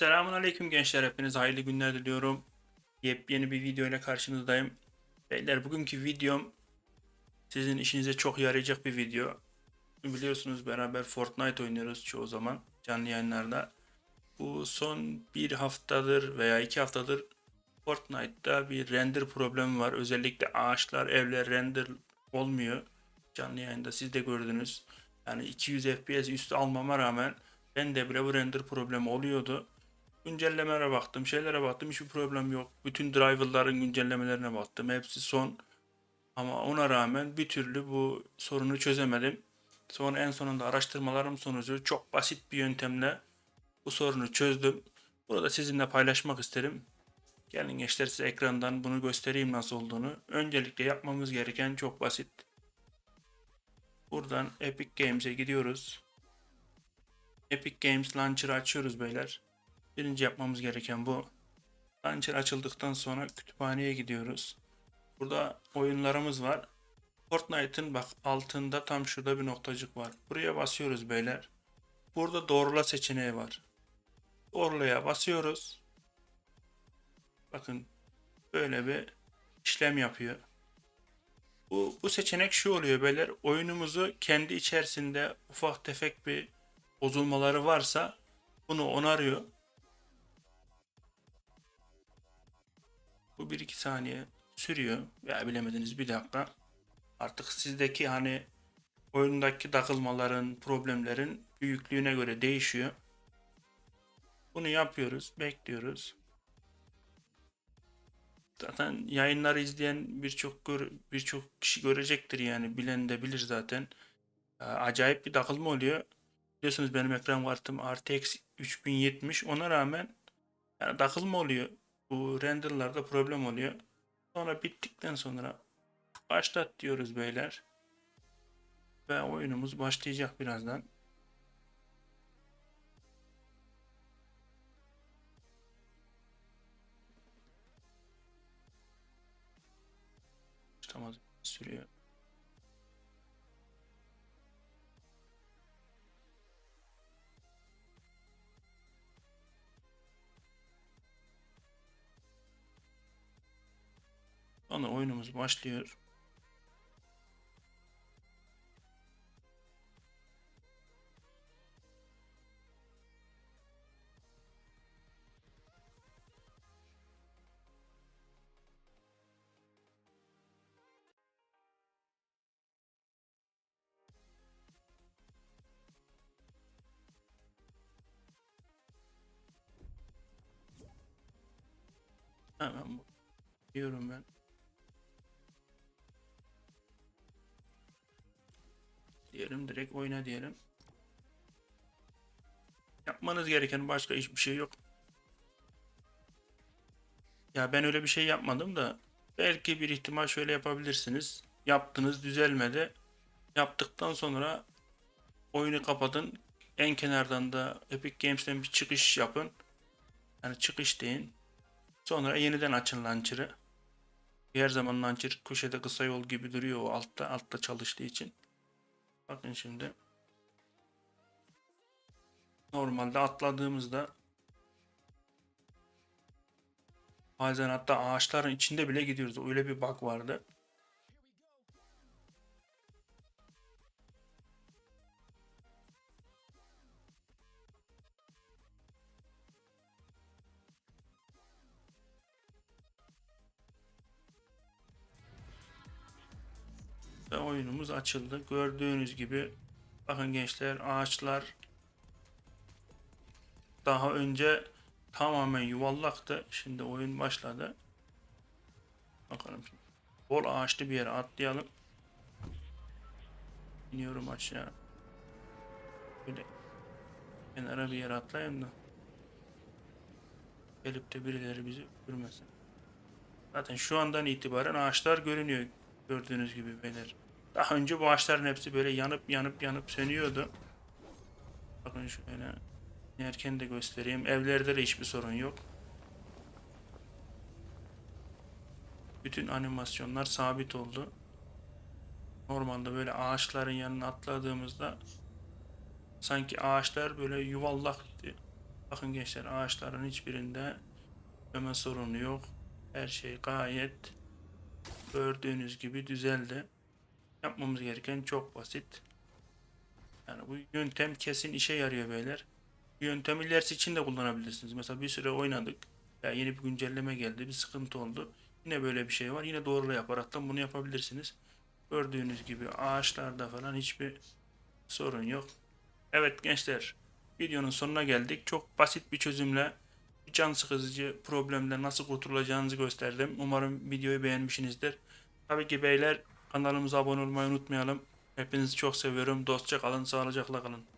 Selamun Aleyküm gençler hepiniz hayırlı günler diliyorum. Yepyeni bir video ile karşınızdayım. Beyler bugünkü videom sizin işinize çok yarayacak bir video. Biliyorsunuz beraber Fortnite oynuyoruz çoğu zaman canlı yayınlarda. Bu son bir haftadır veya iki haftadır Fortnite'da bir render problemi var. Özellikle ağaçlar, evler render olmuyor. Canlı yayında siz de gördünüz. Yani 200 FPS üstü almama rağmen ben de bile bu render problemi oluyordu. Güncellemelere baktım, şeylere baktım hiçbir problem yok. Bütün driver'ların güncellemelerine baktım. Hepsi son. Ama ona rağmen bir türlü bu sorunu çözemedim. Sonra en sonunda araştırmalarım sonucu çok basit bir yöntemle bu sorunu çözdüm. Bunu da sizinle paylaşmak isterim. Gelin gençler size ekrandan bunu göstereyim nasıl olduğunu. Öncelikle yapmamız gereken çok basit. Buradan Epic Games'e gidiyoruz. Epic Games Launcher'ı açıyoruz beyler. Birinci yapmamız gereken bu. Launcher açıldıktan sonra kütüphaneye gidiyoruz. Burada oyunlarımız var. Fortnite'ın bak altında tam şurada bir noktacık var. Buraya basıyoruz beyler. Burada doğrula seçeneği var. Doğrulaya basıyoruz. Bakın böyle bir işlem yapıyor. Bu, bu seçenek şu oluyor beyler. Oyunumuzu kendi içerisinde ufak tefek bir bozulmaları varsa bunu onarıyor. Bu 1-2 saniye sürüyor. Ya bilemediniz bir dakika. Artık sizdeki hani oyundaki takılmaların, problemlerin büyüklüğüne göre değişiyor. Bunu yapıyoruz, bekliyoruz. Zaten yayınları izleyen birçok birçok kişi görecektir yani bilen de bilir zaten. Ee, Acayip bir takılma oluyor. Biliyorsunuz benim ekran kartım RTX 3070 ona rağmen yani takılma oluyor. Bu renderlarda problem oluyor. Sonra bittikten sonra başlat diyoruz beyler. Ve oyunumuz başlayacak birazdan. Başlamadı. Sürüyor. Sonra oyunumuz başlıyor. Hemen bu. Diyorum ben. Diyelim direkt oyna diyelim. Yapmanız gereken başka hiçbir şey yok. Ya ben öyle bir şey yapmadım da belki bir ihtimal şöyle yapabilirsiniz. Yaptınız düzelmedi. Yaptıktan sonra oyunu kapatın. En kenardan da Epic Games'ten bir çıkış yapın. Yani çıkış deyin. Sonra yeniden açın launcher'ı. Her zaman launcher köşede kısa yol gibi duruyor o altta altta çalıştığı için. Bakın şimdi. Normalde atladığımızda bazen hatta ağaçların içinde bile gidiyoruz. Öyle bir bug vardı. Ve oyunumuz açıldı. Gördüğünüz gibi bakın gençler ağaçlar daha önce tamamen yuvarlaktı. Şimdi oyun başladı. Bakalım. Bol ağaçlı bir yere atlayalım. İniyorum aşağı. Böyle kenara bir yere atlayayım da. Gelip de birileri bizi görmesin. Zaten şu andan itibaren ağaçlar görünüyor. Gördüğünüz gibi beyler. Daha önce bu ağaçların hepsi böyle yanıp yanıp yanıp sönüyordu. Bakın şöyle inerken de göstereyim. Evlerde de hiçbir sorun yok. Bütün animasyonlar sabit oldu. Normalde böyle ağaçların yanına atladığımızda sanki ağaçlar böyle yuvarlak Bakın gençler ağaçların hiçbirinde döme sorunu yok. Her şey gayet gördüğünüz gibi düzeldi. Yapmamız gereken çok basit. Yani bu yöntem kesin işe yarıyor beyler. Bu yöntemi ilerisi için de kullanabilirsiniz. Mesela bir süre oynadık. Ya yeni bir güncelleme geldi. Bir sıkıntı oldu. Yine böyle bir şey var. Yine doğrula yaparaktan bunu yapabilirsiniz. Gördüğünüz gibi ağaçlarda falan hiçbir sorun yok. Evet gençler videonun sonuna geldik. Çok basit bir çözümle can sıkıcı problemden nasıl kurtulacağınızı gösterdim. Umarım videoyu beğenmişsinizdir. Tabii ki beyler kanalımıza abone olmayı unutmayalım. Hepinizi çok seviyorum. Dostça kalın, sağlıcakla kalın.